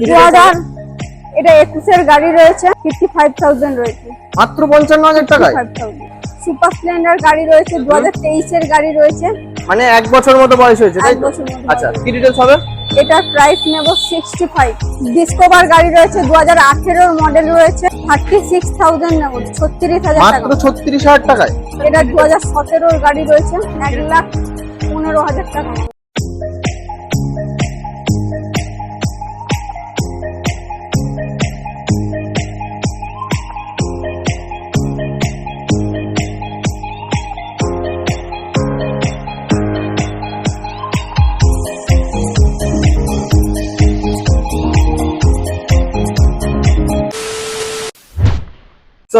Jordan এটা একুশের গাড়ি রয়েছে ফিফটি ফাইভ থাউজেন্ড রয়েছে। মাত্র পঞ্চান্ন হাজার টাকায়? সুপার স্প্লেন্ডার গাড়ি রয়েছে দু হাজার তেইশের গাড়ি রয়েছে। মানে এক বছর মতো বয়স হয়েছে তাই তো? আচ্ছা কি ডিটেলস হবে? এটার প্রাইস নেব সিক্সটি ফাইভ ডিসকভার গাড়ি রয়েছে দু হাজার আঠেরোর মডেল রয়েছে থার্টি সিক্স থাউজেন্ড নেব ছত্রিশ হাজার মাত্র টাকা ছত্রিশ হাজার টাকায়? এটা দু হাজার সতেরোর গাড়ি রয়েছে এক লাখ পনেরো হাজার টাকা।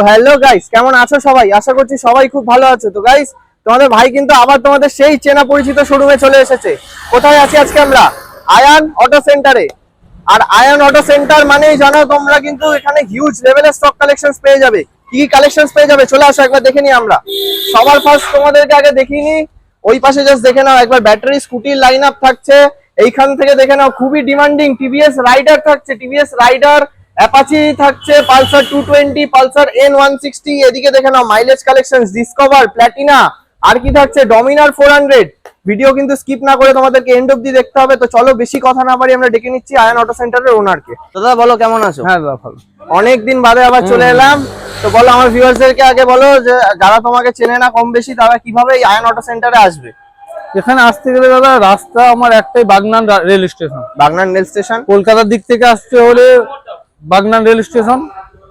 হ্যালো গাইস কেমন আছো সবাই? আশা করছি সবাই খুব ভালো আছো। তো গাইস তোমাদের ভাই কিন্তু আবার তোমাদের সেই চেনা পরিচিত শোরুমে চলে এসেছে। কোথায় আছি আজকে আমরা? আয়ান অটো সেন্টারে আর আয়ান অটো সেন্টার মানেই জানো তোমরা কিন্তু এখানে হিউজ লেভেলের স্টক কালেকশনস পেয়ে যাবে। কি কি কালেকশনস পেয়ে যাবে? চলে আসো, একবার দেখে নিই আমরা। সবার ফার্স্ট তোমাদেরকে আগে দেখিয়ে নিই। ওই পাশে জাস্ট দেখে নাও, একবার ব্যাটারি স্কুটির লাইন আপ থাকছে। এইখান থেকে দেখে নাও, খুবই ডিমান্ডিং টিভিএস রাইডার থাকছে টিভিএস রাইডার অ্যাপাচি থাকছে Pulsar two twenty Pulsar N one sixty. এদিকে দেখে নাও মাইলেজ কালেকশন ডিসকভার প্ল্যাটিনা আর কি থাকছে? ডমিনার ফোর হান্ড্রেড ভিডিও কিন্তু স্কিপ না করে তোমাদেরকে এন্ড অব্দি দেখতে হবে। তো চলো বেশি কথা না পারি আমরা ডেকে নিচ্ছি আয়ন অটো সেন্টারের ওনারকে তো দাদা বলো কেমন আছো? হ্যাঁ দাদা ভালো। অনেকদিন বাদে আবার চলে এলাম। তো বলো আমার ভিউয়ার্সদেরকে আগে বলো যে যারা তোমাকে চেনে না কম বেশি তারা কীভাবে এই আয়ন অটো সেন্টারে আসবে? এখানে আসতে গেলে দাদা রাস্তা আমার একটাই বাগনান রা- rail station Bagnan rail station কলকাতার দিক থেকে আসতে হলে বাগনান রেল স্টেশন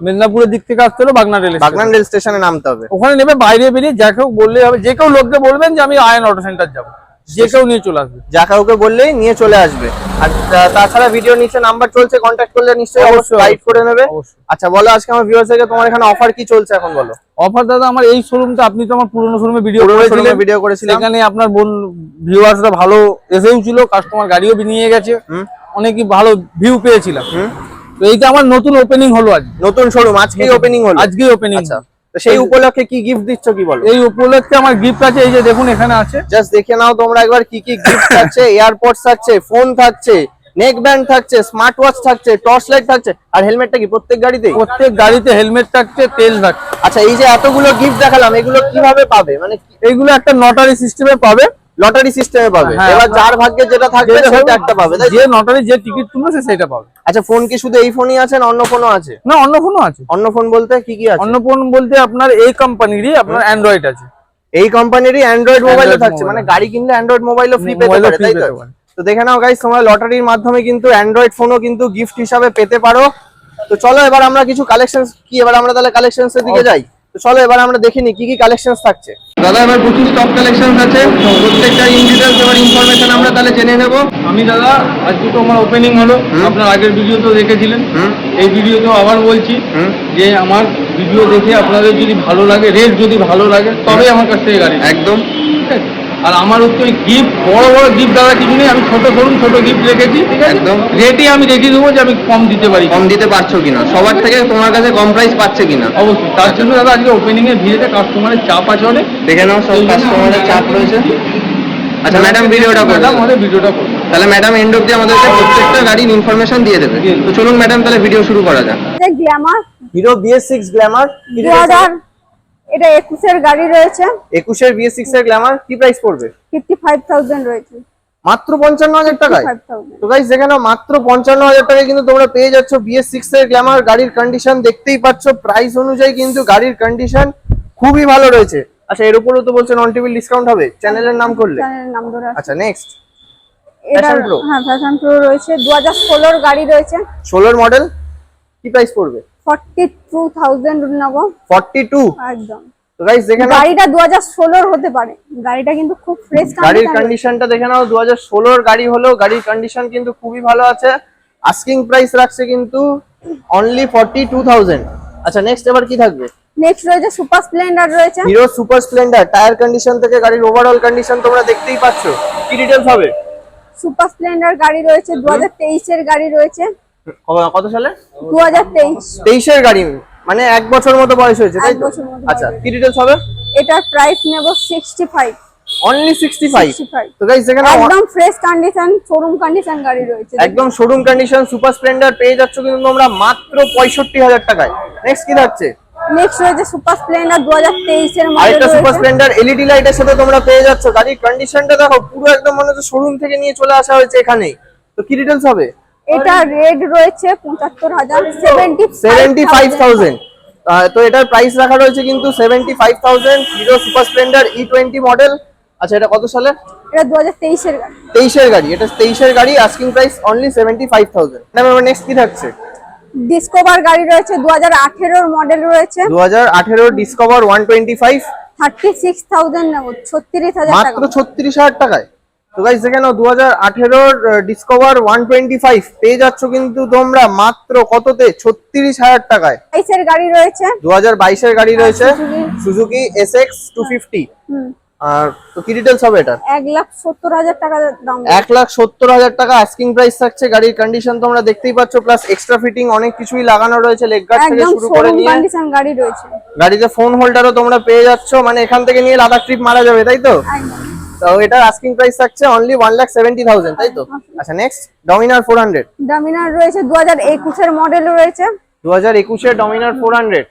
মেদিনীপুরের দিক থেকে আসতে হলে Bagnan rail Bagnan station rail স্টেশনে নামতে হবে। ওখানে নেবে বাইরে বেরিয়ে যা কেউ বললে হবে। যে কেউ লোককে বলবেন যে আমি আয়ন অটো সেন্টার যাব। যে কেউ নিয়ে চলে আসবে। যা কাউকে বললেই নিয়ে চলে আসবে। আর তাছাড়া ভিডিও নিচে নাম্বার চলছে কন্ট্যাক্ট করলে নিশ্চয়ই অবশ্যই গাইড করে নেবে। আচ্ছা বলো আজকে আমার ভিউয়ার্সদেরকে তোমার এখানে অফার কি চলছে এখন বলো। অফার দাদা আমার এই শোরুমটা আপনি তো আমার পুরোনো শোরুমে ভিডিও করেছিলেন। showroom এ video করেছিলাম। সেখানে আপনার বোন ভিউয়ার্সরা ভালো এসেও ছিল কাস্টমার গাড়িও নিয়ে গেছে। অনেকই ভালো ভিউ পেয়েছিলাম। তো এইটা আমার নতুন ওপেনিং হলো আজ। নতুন শোরুম আজকেই ওপেনিং হলো? আজকেই ওপেনিং আচ্ছা তো সেই উপলক্ষে কি গিফট দিচ্ছ কি বলো? এই উপলক্ষে আমার গিফট আছে এই যে দেখুন এখানে আছে। জাস্ট দেখে নাও তোমরা একবার কি কি গিফট থাকছে এয়ারপডস থাকছে ফোন থাকছে নেক ব্যান্ড থাকছে স্মার্ট ওয়াচ থাকছে টর্চ লাইট থাকছে আর হেলমেটটা কি প্রত্যেক গাড়িতে প্রত্যেক গাড়িতে হেলমেট থাকছে তেল থাকছে। আচ্ছা এই যে এতগুলো গিফট দেখালাম এগুলো কীভাবে পাবে? মানে এইগুলো একটা নটারি সিস্টেমে পাবে। লটারি সিস্টেমে পাবে। হ্যাঁ, এবার যার ভাগ্যে যেটা থাকবে সেটা একটা পাবে যে নটারি যে টিকিট তুলবে সেটা পাবে। আচ্ছা ফোন কি শুধু এই ফোনই আছে না অন্য ফোনও আছে? না অন্য ফোনও আছে। অন্য ফোন বলতে কি কি আছে? অন্য ফোন বলতে আপনার এই কোম্পানিরই আপনার অ্যান্ড্রয়েড আছে। এই কোম্পানিরই অ্যান্ড্রয়েড মোবাইলও থাকছে। মানে গাড়ি কিনলে অ্যান্ড্রয়েড মোবাইলও ফ্রি পেতে পারে তাই তো? তো দেখে নাও গাইস তোমরা লটারির মাধ্যমে কিন্তু অ্যান্ড্রয়েড ফোনও কিন্তু গিফট হিসাবে পেতে পারো। তো চলো এবার আমরা কিছু কালেকশন কি এবার আমরা তাহলে কালেকশনস এর দিকে যাই। তো চলো এবার আমরা দেখিনি কি কি কালেকশনস থাকছে। দাদা এবার প্রচুর স্টক কালেকশন আছে। প্রত্যেকটা ইন ডিটেইলস এবার ইনফরমেশন আমরা তাহলে জেনে নেব। আমি দাদা আজকে তো আমার ওপেনিং হলো। আপনার আগের ভিডিও তো দেখেছিলেন এই ভিডিওতেও আবার বলছি। যে আমার ভিডিও দেখে আপনাদের যদি ভালো লাগে রেট যদি ভালো লাগে তবে আমার কাছ থেকে গাড়ি। একদম। ঠিক আছে? আর আমার হচ্ছে ওই গিফট বড় বড় গিফট দাদা কিছু নেই আমি ছোট করুন ছোট গিফট রেখেছি ঠিক আছে? একদম। আমি দেখিয়ে দেবো যে আমি কম দিতে পারি কম দিতে পারছ কিনা? সবার থেকে তোমার কাছে কম প্রাইস পাচ্ছে কিনা? অবশ্যই। তার জন্য দাদা আজকে ওপেনিং এর ভিড়েতে কাস্টমারের চাপ আছে অনেক। দেখে নাও সব কাস্টমারের চাপ রয়েছে। আচ্ছা ম্যাডাম ভিডিওটা করে দাও। আমাদের ভিডিওটা করুন তাহলে ম্যাডাম এন্ড অব্দি আমাদেরকে প্রত্যেকটা গাড়ির ইনফরমেশন দিয়ে দেবে। তো চলুন ম্যাডাম তাহলে ভিডিও শুরু করা যাক। Glamour Hero BS six Glamour এটা একুশের গাড়ি রয়েছে। একুশের বিএস সিক্স এর গ্ল্যামার কি প্রাইস পড়বে? ফিফটি ফাইভ থাউজেন্ড রয়েছে। মাত্র পঞ্চান্ন হাজার টাকায়? তো গাইস যেখানে মাত্র পঞ্চান্ন হাজার টাকায় কিন্তু তোমরা পেয়ে যাচ্ছ বিএস সিক্স এর গ্ল্যামার গাড়ির কন্ডিশন দেখতেই পাচ্ছ। প্রাইস অনুযায়ী কিন্তু গাড়ির কন্ডিশন খুবই ভালো রয়েছে। আচ্ছা এর উপরও তো বলছেন অন টেবিল ডিসকাউন্ট হবে। চ্যানেলের নাম করলে? চ্যানেলের নাম ধরে আচ্ছা নেক্সট এটা হ্যাঁ ফ্যাশন প্রো রয়েছে। দু হাজার ষোলোর গাড়ি রয়েছে। ষোলোর মডেল কি প্রাইস পড়বে? ফর্টি টু থাউজেন্ড নেব টু? একদম। তো গাইস গাড়িটা দু হাজার ষোলোর হতে পারে। গাড়িটা কিন্তু খুব ফ্রেশ গাড়ির কন্ডিশনটা দেখে নাও দু হাজার ষোলোর গাড়ি হলো গাড়ির কন্ডিশন কিন্তু খুবই ভালো আছে। আস্কিং প্রাইস রাখছে কিন্তু অনলি ফর্টি টু থাউজেন্ড আচ্ছা নেক্সট এবার কি থাকবে? নেক্সট রয়েছে সুপার স্প্লেন্ডার রয়েছে। Hero Super Splendor tyre condition থেকে গাড়ির ওভারঅল কন্ডিশন তোমরা দেখতেই পাচ্ছ। কি হবে? সুপার স্প্লেন্ডার গাড়ি রয়েছে দু হাজার তেইশের গাড়ি রয়েছে। কত সালে? দু হাজার তেইশ। তেইশের গাড়ি মানে এক বছর মতো বয়স হয়েছে তাই তো? আচ্ছা কি ডিটেলস হবে? এটার প্রাইস নেব sixty five only sixty five 65 তো গাইস এখানে একদম ফ্রেশ কন্ডিশন শোরুম কন্ডিশন গাড়ি রয়েছে। একদম শোরুম কন্ডিশন সুপার স্প্লেন্ডার পেয়ে যাচ্ছ কিন্তু তোমরা মাত্র পঁয়ষট্টি হাজার টাকায়। নেক্সট কি থাকছে? নেক্সট রয়েছে সুপার স্প্লেন্ডার দু হাজার তেইশের মডেল আরেকটা সুপার স্প্লেন্ডার এলইডি লাইটের সাথে তোমরা পেয়ে যাচ্ছ। গাড়ির কন্ডিশনটা দেখো পুরো একদম মনে হচ্ছে শোরুম থেকে নিয়ে চলে আসা হয়েছে এখানে তো কি ডিটেলস হবে? এটা রেড রয়েছে পঁচাত্তর হাজার সেভেন্টি ফাইভ থাউজেন্ড তো এটার প্রাইস রাখা রয়েছে কিন্তু seventy five thousand Hero Super Splendor ই টোয়েন্টি মডেল আচ্ছা এটা কত সালের এটা দু হাজার তেইশের গাড়ি। তেইশের গাড়ি এটা তেইশের গাড়ি asking price only seventy five thousand next কি থাকছে? ডিসকভার গাড়ি রয়েছে দু হাজার আঠেরোর মডেল রয়েছে। দু হাজার আঠেরো Discover one twenty five thirty six thousand নেব ছত্রিশ হাজার টাকা। মাত্র ছত্রিশ হাজার টাকায়? তো গাইস দেখে নাও দু হাজার আঠেরোর ডিসকভার ওয়ান টোয়েন্টি ফাইভ পেয়ে যাচ্ছ কিন্তু তোমরা মাত্র কততে? ছত্রিশ হাজার টাকায়। বাইশের গাড়ি রয়েছে। দু হাজার বাইশের গাড়ি রয়েছে Suzuki S X two fifty আর তো কি ডিটেলস হবে এটা এক লাখ সত্তর হাজার টাকা দাম। এক লাখ সত্তর হাজার টাকা আস্কিং প্রাইস থাকছে গাড়ির কন্ডিশন তোমরা দেখতেই পাচ্ছ প্লাস এক্সট্রা ফিটিং অনেক কিছুই লাগানো রয়েছে লেগ গার্ড থেকে শুরু করে নিয়ে কন্ডিশন গাড়ি রয়েছে। গাড়িতে ফোন হোল্ডারও তোমরা পেয়ে যাচ্ছ মানে এখান থেকে নিয়ে লাদাখ ট্রিপ মারা যাবে তাই তো? একদম। তো এটার আস্কিং প্রাইস থাকছে only one lakh seventy thousand তাই তো? আচ্ছা next Dominar four hundred Dominar রয়েছে দু হাজার একুশের মডেল রয়েছে। দু হাজার একুশে ডমিনার ফোর হান্ড্রেড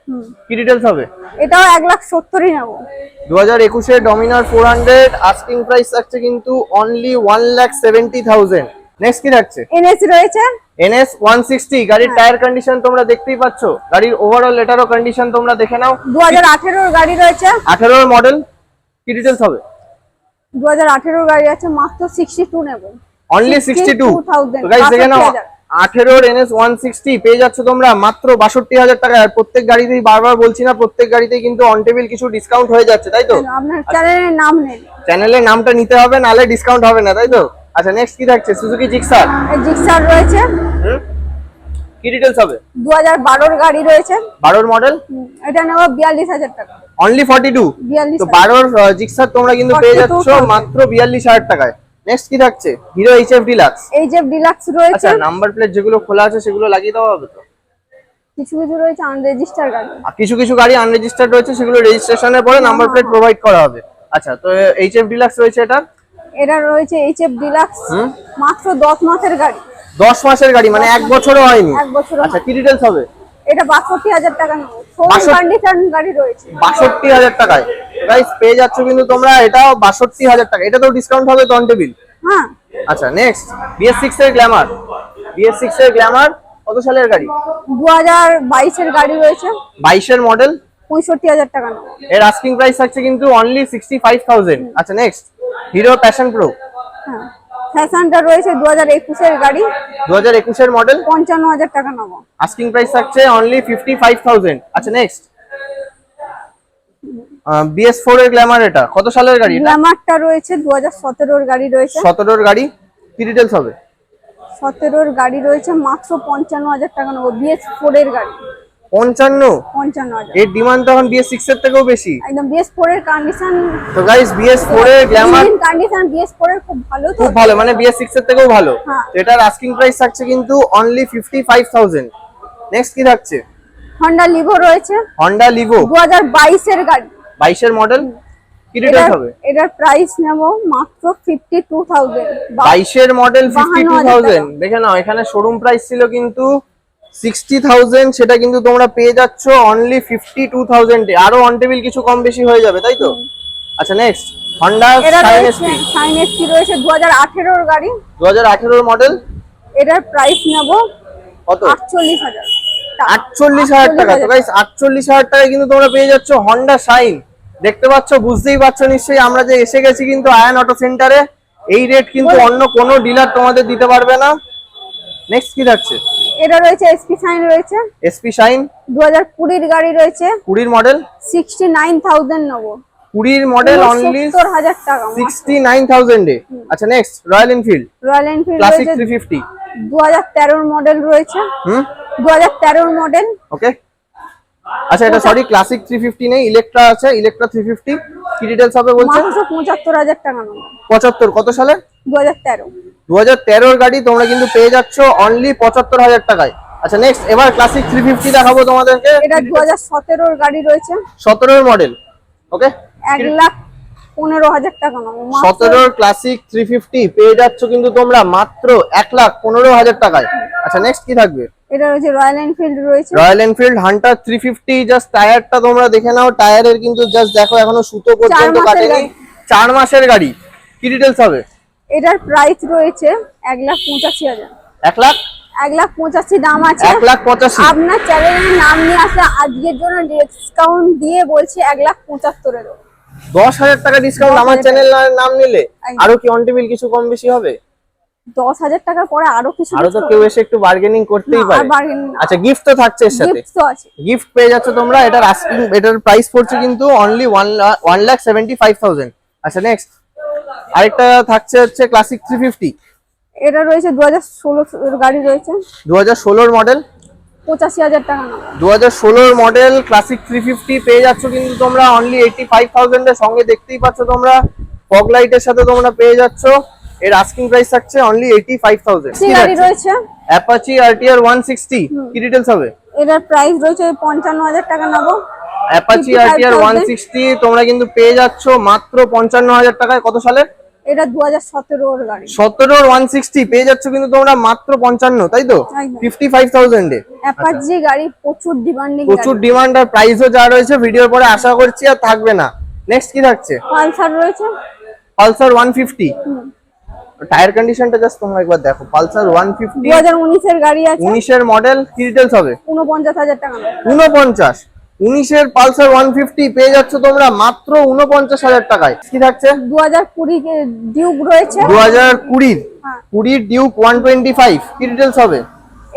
কি ডিটেলস হবে? এটাও এক লাখ সত্তরই নেব। দু হাজার একুশে Dominar four hundred asking price থাকছে কিন্তু only one lakh seventy thousand next কি থাকছে? এনএস রয়েছে। এনএস ওয়ান সিক্সটি গাড়ির টায়ার কন্ডিশন তোমরা দেখতেই পাচ্ছ। গাড়ির ওভারঅল এটারও কন্ডিশন তোমরা দেখে নাও। দু হাজার আঠেরোর গাড়ি রয়েছে। আঠেরোর মডেল কি ডিটেলস হবে? দু হাজার গাড়ি আছে মাত্র সিক্সটি টু নেব। অনলি সিক্সটি টু 62,000 গাইস দেখে নাও 62,000 আঠেরোর এনএস ওয়ান সিক্সটি পেয়ে যাচ্ছ তোমরা মাত্র বাষট্টি হাজার টাকা। প্রত্যেক গাড়িতেই বারবার বলছি না প্রত্যেক গাড়িতেই কিন্তু অন টেবিল কিছু ডিসকাউন্ট হয়ে যাচ্ছে তাই তো? আপনার চ্যানেলের নাম নেই। চ্যানেলের নামটা নিতে হবে নালে ডিসকাউন্ট হবে না তাই তো? আচ্ছা নেক্সট কি থাকছে? সুজুকি জিক্সার জিক্সার রয়েছে। কি ডিটেলস হবে? দু হাজার বারোর গাড়ি রয়েছে। বারোর মডেল এটা নেব বিয়াল্লিশ হাজার টাকা। অনলি ফর্টি টু বিয়াল্লিশ তো বারোর জিক্সার তোমরা কিন্তু পেয়ে 42,000 যাচ্ছ মাত্র বিয়াল্লিশ হাজার টাকায়। নেক্সট কি থাকছে? হিরো এইচ এফ ডিলাক্স এই যে ডিলাক্স রয়েছে। আচ্ছা নাম্বার প্লেট যেগুলো খোলা আছে সেগুলো লাগিয়ে দেওয়া হবে তো? কিছু কিছু রয়েছে আনরেজিস্টার গাড়ি। আর কিছু কিছু গাড়ি আনরেজিস্টার্ড রয়েছে সেগুলো রেজিস্ট্রেশনের পরে নাম্বার প্লেট প্রোভাইড করা হবে। আচ্ছা তো এইচ এফ ডিলাক্স রয়েছে এটা? এটা রয়েছে এইচ এফ ডিলাক্স হুম? মাত্র দশ মাসের গাড়ি। দশ মাসের গাড়ি মানে এক বছরও হয়নি। এক বছর আচ্ছা কি ডিটেলস হবে? এটা বাষট্টি হাজার টাকা নেব। কন্ডিশন গাড়ি রয়েছে। টাকায়। গাইস পেয়ে যাচ্ছ কিন্তু তোমরা এটাও বাষট্টি হাজার টাকা। এটা তো ডিসকাউন্ট হবে অন টেবিল হ্যাঁ। আচ্ছা নেক্সট বিএস সিক্স এর গ্ল্যামার বিএস সিক্স এর গ্ল্যামার কত সালের গাড়ি? দু হাজার বাইশের গাড়ি রয়েছে। বাইশের মডেল পঁয়ষট্টি হাজার টাকা এর আস্কিং প্রাইস থাকছে কিন্তু অনলি সিক্সটি ফাইভ থাউজেন্ড আচ্ছা নেক্সট হিরো প্যাশন প্রো হ্যাঁ। ফ্যাশনটা রয়েছে দু হাজার একুশের গাড়ি। দু হাজার একুশের মডেল? পঞ্চান্ন হাজার টাকা নেব। আস্কিং প্রাইস থাকছে অনলি ফিফটি ফাইভ থাউজেন্ড আচ্ছা নেক্সট বিএস ফোর এর গ্ল্যামার এটা। কত সালের গাড়ি এটা? গ্ল্যামারটা রয়েছে দু হাজার সতেরোর গাড়ি রয়েছে। সতেরোর গাড়ি? কি ডিটেলস হবে? সতেরোর গাড়ি রয়েছে মাত্র পঞ্চান্ন হাজার টাকা নেব। বিএস ফোর এর গাড়ি। পঞ্চান্ন? পঞ্চান্ন এর ডিমান্ড তখন বিএস সিক্স এর থেকেও বেশি। একদম বিএস ফোর এর কন্ডিশন তো গাইস বিএস ফোর এর গ্ল্যামার কন্ডিশন বিএস ফোর এর খুব ভালো তো। খুব ভালো মানে বিএস সিক্স এর থেকেও ভালো। হ্যাঁ। তো এটার আস্কিং প্রাইস থাকছে কিন্তু only fifty five thousand next কি থাকছে? হন্ডা লিভো রয়েছে। হন্ডা লিভো দু হাজার বাইশের গাড়ি। বাইশের মডেল কি ডিটেলস হবে? এটার প্রাইস নেব মাত্র ফিফটি টু থাউজেন্ড বাইশের মডেল ফিফটি টু 52,000 থাউজেন্ড দেখে নাও এখানে শোরুম প্রাইস ছিল কিন্তু সিক্সটি থাউজেন্ড সেটা কিন্তু তোমরা পেয়ে যাচ্ছ অনলি ফিফটি টু থাউজেন্ডে আরও অন টেবিল কিছু কম বেশি হয়ে যাবে তাই তো? আচ্ছা next Honda Shine SP Shine SP রয়েছে দু হাজার আঠেরোর গাড়ি। দু হাজার আঠেরোর মডেল এটার প্রাইস নেব কত? আটচল্লিশ হাজার আটচল্লিশ হাজার টাকা। তো গাইস আটচল্লিশ হাজার টাকায় কিন্তু তোমরা পেয়ে যাচ্ছ হন্ডা শাইন দেখতে পাচ্ছ বুঝতেই পারছ নিশ্চয়ই আমরা যে এসে গেছি কিন্তু আয়ান অটো সেন্টারে এই রেট কিন্তু অন্য কোনো ডিলার তোমাদের দিতে পারবে না। নেক্সট কি থাকছে? এটা রয়েছে এসপি সাইন রয়েছে। এসপি শাইন দু হাজার কুড়ির গাড়ি রয়েছে। কুড়ির মডেল সিক্সটি নাইন থাউজেন্ড নেব। কুড়ির মডেল অনলি সত্তর হাজার টাকা সিক্সটি নাইন থাউজেন্ডে আচ্ছা next Royal Enfield Royal Enfield Classic রয়েছে থ্রি ফিফটি দু হাজার তেরোর মডেল রয়েছে। হুম? দু হাজার তেরোর মডেল ওকে আচ্ছা এটা সরি ক্লাসিক থ্রি ফিফটি নেই ইলেকট্রা আছে ইলেকট্রা থ্রি ফিফটি কি ডিটেলস হবে বলছেন? মাত্র পঁচাত্তর হাজার টাকা নেব। পঁচাত্তর কত সালে? দু হাজার তেরো। দু হাজার গাড়ি তোমরা কিন্তু পেয়ে যাচ্ছ অনলি পঁচাত্তর হাজার টাকায়। আচ্ছা নেক্সট এবার ক্লাসিক থ্রি ফিফটি দেখাবো তোমাদেরকে। এটা দু হাজার সতেরোর গাড়ি রয়েছে। সতেরোর মডেল ওকে এক লাখ পনেরো হাজার টাকা সতেরোর ক্লাসিক থ্রি ফিফটি পেয়ে যাচ্ছ কিন্তু তোমরা মাত্র এক লাখ পনেরো হাজার টাকায়। আচ্ছা নেক্সট কি থাকবে? এটা রয়েছে রয়্যাল এনফিল্ড রয়েছে। Royal Enfield Hunter three fifty just টায়ারটা তোমরা দেখে নাও। টায়ারের কিন্তু জাস্ট দেখো এখনও সুতো পর্যন্ত কাটেনি। গাড়ি। চার মাসের গাড়ি। কি ডিটেলস হবে? এটার প্রাইস রয়েছে এক লাখ পঁচাশি হাজার। এক লাখ? এক লাখ পঁচাশি দাম আছে। এক লাখ পঁচাশি। আপনার চ্যানেলের নাম নিয়ে আসলে আজকের জন্য ডিসকাউন্ট দিয়ে বলছি এক লাখ পঁচাত্তরে দেবো দশ হাজার টাকা ডিসকাউন্ট আমার চ্যানেল নাম নিলে আরও কি অন টেবিল কিছু কম বেশি হবে? দশ হাজার টাকার পরে আরও কিছু আরও তো কেউ এসে একটু বার্গেনিং করতেই পারে। আচ্ছা গিফট তো থাকছে এর সাথে। গিফট গিফট পেয়ে যাচ্ছ তোমরা এটার আস্কিং এটার প্রাইস পড়ছে কিন্তু only one one lakh seventy five thousand আচ্ছা নেক্সট আরেকটা থাকছে হচ্ছে ক্লাসিক থ্রি ফিফটি এটা রয়েছে দু হাজার ষোলো গাড়ি রয়েছে। দু হাজার ষোলোর মডেল পঁচাশি হাজার টাকা নেব। দু হাজার ষোলোর মডেল ক্লাসিক থ্রি ফিফটি পেয়ে যাচ্ছ কিন্তু তোমরা অনলি এইটি ফাইভ থাউজেন্ডের সঙ্গে দেখতেই পাচ্ছ তোমরা। ফগ লাইটের সাথে তোমরা পেয়ে যাচ্ছ। এর আস্কিং প্রাইস থাকছে অনলি এইটি ফাইভ থাউজেন্ড গাড়ি রয়েছে? অ্যাপাচি আরটিআর ওয়ান সিক্সটি কি ডিটেলস হবে? এটার প্রাইস রয়েছে পঞ্চান্ন হাজার টাকা নেব। অ্যাপাচি 55,000 আরটিআর ওয়ান সিক্সটি তোমরা কিন্তু পেয়ে যাচ্ছ মাত্র পঞ্চান্ন হাজার টাকায়। কত সালে? এটা দু হাজার সতেরোর গাড়ি। সতেরোর ওয়ান সিক্সটি পেয়ে যাচ্ছ কিন্তু তোমরা মাত্র পঞ্চান্ন তাই তো? একদম। ফিফটি ফাইভ থাউজেন্ডে অ্যাপাচি গাড়ি প্রচুর ডিমান্ডিং প্রচুর ডিমান্ড আর প্রাইসও যা রয়েছে ভিডিওর পরে আশা করছি আর থাকবে না। নেক্সট কি থাকছে? পালসার রয়েছে। পালসার ওয়ান ফিফটি টায়ার কন্ডিশনটা জাস্ট তোমরা একবার দেখো। পালসার ওয়ান ফিফটি দু হাজার উনিশের গাড়ি আছে। উনিশের মডেল কি ডিটেলস হবে? উনপঞ্চাশ হাজার টাকা। নেব উনপঞ্চাশ উনিশের পালসার ওয়ান ফিফটি পেয়ে যাচ্ছ তোমরা মাত্র উনপঞ্চাশ হাজার টাকায়। কি থাকছে? দু হাজার কুড়ি ডিউক রয়েছে। দু হাজার কুড়ির হ্যাঁ। কুড়ির ডিউক ওয়ান টোয়েন্টি ফাইভ কি ডিটেলস হবে?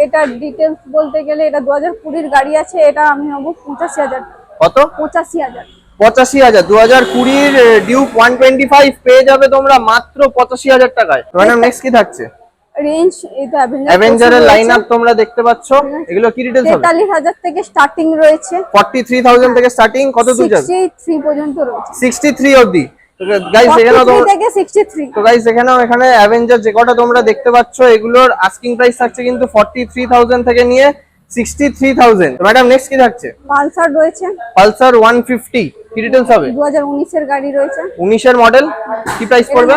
এটার ডিটেলস বলতে গেলে এটা দু হাজার কুড়ির গাড়ি আছে এটা আমি নেব পঁচাশি হাজার। কত? পঁচাশি হাজার। পঁচাশি হাজার। দু হাজার কুড়ির ডিউক ওয়ান টোয়েন্টি ফাইভ পেয়ে যাবে তোমরা মাত্র পঁচাশি হাজার টাকায়। নেক্সট কি থাকছে? রেঞ্জ এটা অ্যাভেঞ্জারের লাইন আপ তোমরা দেখতে পাচ্ছ। এগুলো কি ডিটেলস হবে? তেতাল্লিশ হাজার থেকে স্টার্টিং রয়েছে। ফর্টি থ্রি থাউজেন্ড থেকে স্টার্টিং কত দূর যাবে সিক্সটি থ্রি পর্যন্ত রয়েছে। সিক্সটি থ্রি অব্দি গাইস এখানেও 43 তোমরা থেকে সিক্সটি থ্রি তো গাইস এখানেও এখানে অ্যাভেঞ্জার যে কটা তোমরা দেখতে পাচ্ছ এগুলোর আস্কিং প্রাইস থাকছে কিন্তু ফর্টি থ্রি থাউজেন্ড থেকে নিয়ে sixty three thousand madam next কি থাকছে? পালসার রয়েছে। পালসার কি হবে? উনিশের গাড়ি রয়েছে। মডেল কি প্রাইস পড়বে?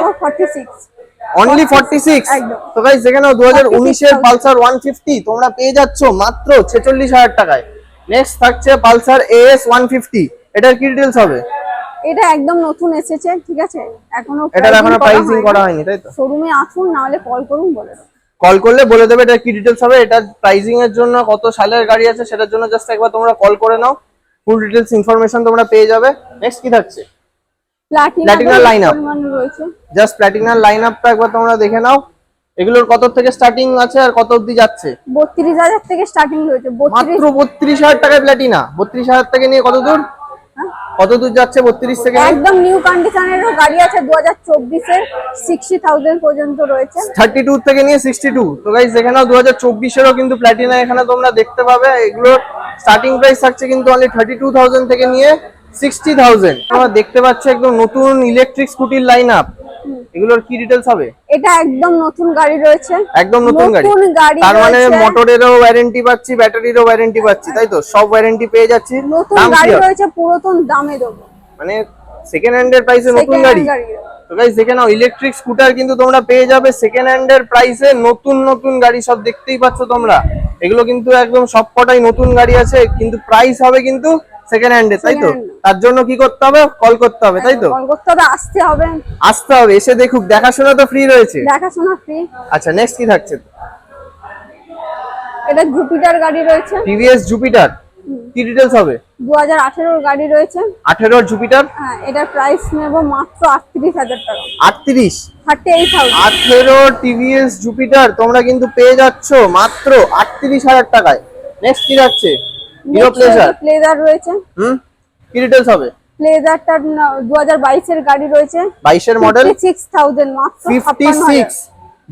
অনলি ফর্টি সিক্স একদম। তো গাইস এখানেও দু হাজার উনিশের পালসার ওয়ান ফিফটি তোমরা পেয়ে যাচ্ছ মাত্র ছেচল্লিশ হাজার টাকায়। নেক্সট থাকছে পালসার ওয়ান ফিফটি এটার কি ডিটেলস হবে? এটা একদম নতুন এসেছে ঠিক আছে? এখনও এটার এখনও প্রাইসিং করা হয়নি। তাই তো? শোরুমে আসুন না হলে কল করুন বলে। কল করলে বলে দেবে এটা কি ডিটেলস হবে এটার প্রাইসিং এর জন্য কত সালের গাড়ি আছে সেটার জন্য জাস্ট একবার তোমরা কল করে নাও। ফুল ডিটেলস ইনফরমেশন তোমরা পেয়ে যাবে। নেক্সট কি থাকছে? প্লাটিনা Platina গাড়ির রয়েছে। জাস্ট প্ল্যাটিনার লাইন আপটা একবার তোমরা দেখে নাও। এগুলোর কত থেকে স্টার্টিং আছে আর কত অবধি যাচ্ছে? বত্রিশ হাজার থেকে স্টার্টিং রয়েছে মাত্র বত্রিশ হাজার টাকায় প্ল্যাটিনা বত্রিশ হাজার থেকে নিয়ে কত দূর? হ্যাঁ? কত দূর যাচ্ছে বত্রিশ থেকে একদম নিউ কন্ডিশনেরও গাড়ি আছে দু হাজার চব্বিশের সিক্সটি থাউজেন্ড পর্যন্ত রয়েছে। থার্টি টু থেকে নিয়ে সিক্সটি টু তো গাইজ দেখে নাও হাজার চব্বিশেরও কিন্তু প্ল্যাটিনা এখানে তোমরা দেখতে পাবে। এগুলোর স্টার্টিং প্রাইস থাকছে কিন্তু অনলি থার্টি টু থাউজেন্ড থেকে নিয়ে সিক্সটি থাউজেন্ড তোমরা দেখতে পাচ্ছ একদম নতুন ইলেকট্রিক স্কুটির লাইন আপ এগুলোর কি ডিটেলস হবে? এটা একদম নতুন গাড়ি রয়েছে। একদম নতুন গাড়ি। তার মানে মোটরেরও ওয়ারেন্টি পাচ্ছি ব্যাটারিরও ওয়ারেন্টি পাচ্ছি তাই তো? সব ওয়ারেন্টি পেয়ে যাচ্ছি। নতুন গাড়ি রয়েছে পুরাতন দামে দেবো। মানে সেকেন্ড হ্যান্ডের প্রাইসে নতুন গাড়ি। তো গাইস দেখে নাও ইলেকট্রিক স্কুটার কিন্তু তোমরা পেয়ে যাবে সেকেন্ড হ্যান্ড হ্যান্ডের প্রাইসে নতুন নতুন গাড়ি সব দেখতেই পাচ্ছ তোমরা। এগুলো কিন্তু একদম সবকটাই নতুন গাড়ি আছে কিন্তু প্রাইস হবে কিন্তু সেকেন্ড হ্যান্ডে তাই তো? তার জন্য কি করতে হবে? কল করতে হবে তাই তো? কল করতে হবে আসতে হবে। আসতে হবে এসে দেখুক দেখাশোনা তো ফ্রি রয়েছে। দেখাশোনা ফ্রি আচ্ছা নেক্সট কি থাকছে? এটা জুপিটার গাড়ি রয়েছে। টিভিএস জুপিটার কি হবে? দু হাজার আঠেরোর গাড়ি রয়েছে। আঠেরোর জুপিটার হ্যাঁ এটার প্রাইস নেব মাত্র আটত্রিশ হাজার টাকা। আটত্রিশ? থার্টি এইট থাউজেন্ড আঠেরো টিভিএস জুপিটার তোমরা কিন্তু পেয়ে যাচ্ছ মাত্র আটত্রিশ হাজার টাকায়। নেক্সট কি যাচ্ছে হিরো প্লেজার প্লেজার রয়েছে। হুম? কি ডিটেলস হবে? দু হাজার বাইশের গাড়ি রয়েছে। বাইশের মডেল সিক্স থাউজেন্ড মাত্র ফিফটি ছাপ্পান্ন সিক্স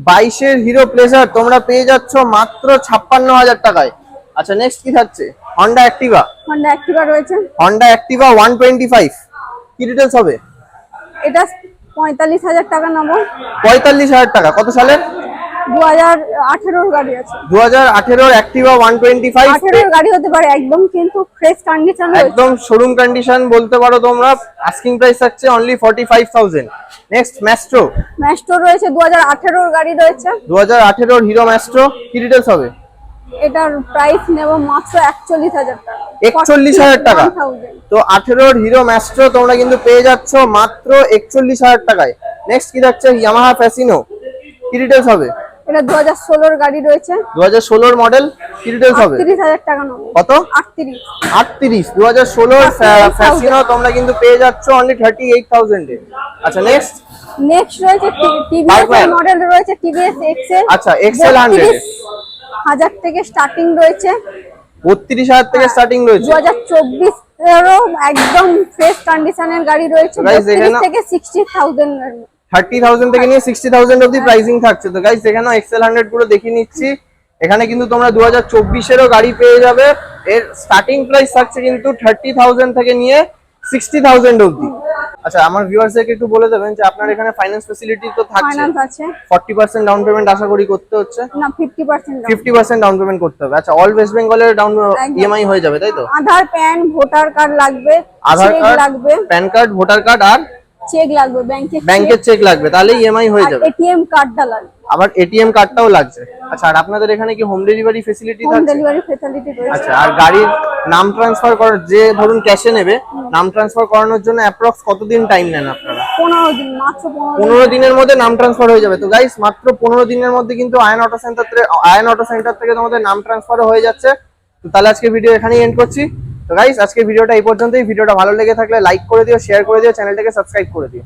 বাইশের হিরো প্লেজার তোমরা পেয়ে যাচ্ছ মাত্র ছাপ্পান্ন হাজার টাকায়। আচ্ছা নেক্সট কি থাকছে? হন্ডা অ্যাক্টিভা হন্ডা অ্যাক্টিভা রয়েছে। ওয়ান টোয়েন্টি ফাইভ কি ডিটেলস হবে? এটা পঁয়তাল্লিশ হাজার টাকা নেব। পঁয়তাল্লিশ হাজার টাকা। কত সালের? দু হাজার আঠেরোর গাড়ি আছে। অ্যাক্টিভা গাড়ি হতে পারে একদম কিন্তু ফ্রেশ কন্ডিশন একদম শোরুম কন্ডিশন বলতে পারো তোমরা আস্কিং প্রাইস থাকছে only forty five thousand next Maestro Maestro রয়েছে গাড়ি রয়েছে। হিরো ম্যাস্ট্রো কি হবে? এটার প্রাইস নেব মাত্র টাকা। 41,000 টাকা? 41,000 তো হিরো ম্যাস্ট্রো তোমরা কিন্তু পেয়ে যাচ্ছ মাত্র একচল্লিশ হাজার টাকায়। নেক্সট কি থাকছে? ইয়ামাহা ফ্যাসিনো কি ডিটেলস হবে? এটা দু হাজার ষোলোর গাড়ি রয়েছে। দু হাজার ষোলোর মডেল কি ডিটেলস হবে? আটত্রিশ হাজার টাকা নেব। কত? আটত্রিশ। আটত্রিশ দু হাজার ষোলোর 38,000 ফ্যাসিনো তোমরা কিন্তু পেয়ে যাচ্ছ অনলি থার্টি এইট থাউজেন্ডে আচ্ছা নেক্সট নেক্সট রয়েছে টিভিএস Parkman। মডেল রয়েছে টিভিএস এক্সেল আচ্ছা, XL 100 হাজার থেকে স্টার্টিং রয়েছে। বত্রিশ হাজার থেকে স্টার্টিং রয়েছে? হাজার চব্বিশ একদম ফ্রেশ কন্ডিশনের গাড়ি রয়েছে। Guys, দেখে 32 নাও। থেকে সিক্সটি থাউজেন্ড থার্টি থাউজেন্ড থেকে নিয়ে সিক্সটি থাউজেন্ড অব্দি প্রাইসিং থাকছে। তো গাইস এখানে এক্সেল হান্ড্রেডগুলো দেখিয়ে নিচ্ছি। এখানে কিন্তু তোমরা দু হাজার চব্বিশেরও গাড়ি পেয়ে যাবে। এর স্টার্টিং প্রাইস থাকছে কিন্তু থার্টি থাউজেন্ড থেকে নিয়ে সিক্সটি থাউজেন্ড অব্দি আচ্ছা আমার ভিউয়ার্সদেরকে একটু বলে দেবেন যে আপনার এখানে ফাইন্যান্স ফেসিলিটি তো থাকছে। আছে। ফর্টি পার্সেন্ট ডাউন পেমেন্ট আশা করি করতে হচ্ছে। না fifty percent fifty percent down payment করতে হবে। আচ্ছা অল ওয়েস্ট বেঙ্গলের ডাউন ইএমআই হয়ে যাবে তাই তো? আধার প্যান ভোটার কার্ড লাগবে। আধার কার্ড লাগবে। প্যান কার্ড ভোটার কার্ড আর চেক লাগবে ব্যাংকের ব্যাংকের চেক লাগবে তাহলে ইএমআই হয়ে যাবে। এটিএম কার্ডটা লাগবে। আবার এটিএম কার্ডটাও লাগছে। আচ্ছা আর আপনাদের এখানে কি home delivery facility home delivery facility রয়েছে। আচ্ছা আর গাড়ির নাম ট্রান্সফার করার যে ধরুন ক্যাশে নেবে নাম ট্রান্সফার করানোর জন্য অ্যাপ্রক্স কতদিন টাইম নেন আপনারা? পনেরো দিন মাত্র পনেরো দিন। পনেরো দিনের মধ্যে নাম ট্রান্সফার হয়ে যাবে। তো গাইস মাত্র পনেরো দিনের মধ্যে কিন্তু আয়ন অটো সেন্টার থেকে আয়ন অটো সেন্টার থেকে তোমাদের নাম ট্রান্সফারও হয়ে যাচ্ছে। তো তাহলে আজকে ভিডিও এখানেই এন্ড করছি। তো গাইস আজকে ভিডিওটা এই পর্যন্তই। ভিডিওটা ভালো লেগে থাকলে লাইক করে দিও শেয়ার করে দিও চ্যানেলটাকে সাবস্ক্রাইব করে দিও।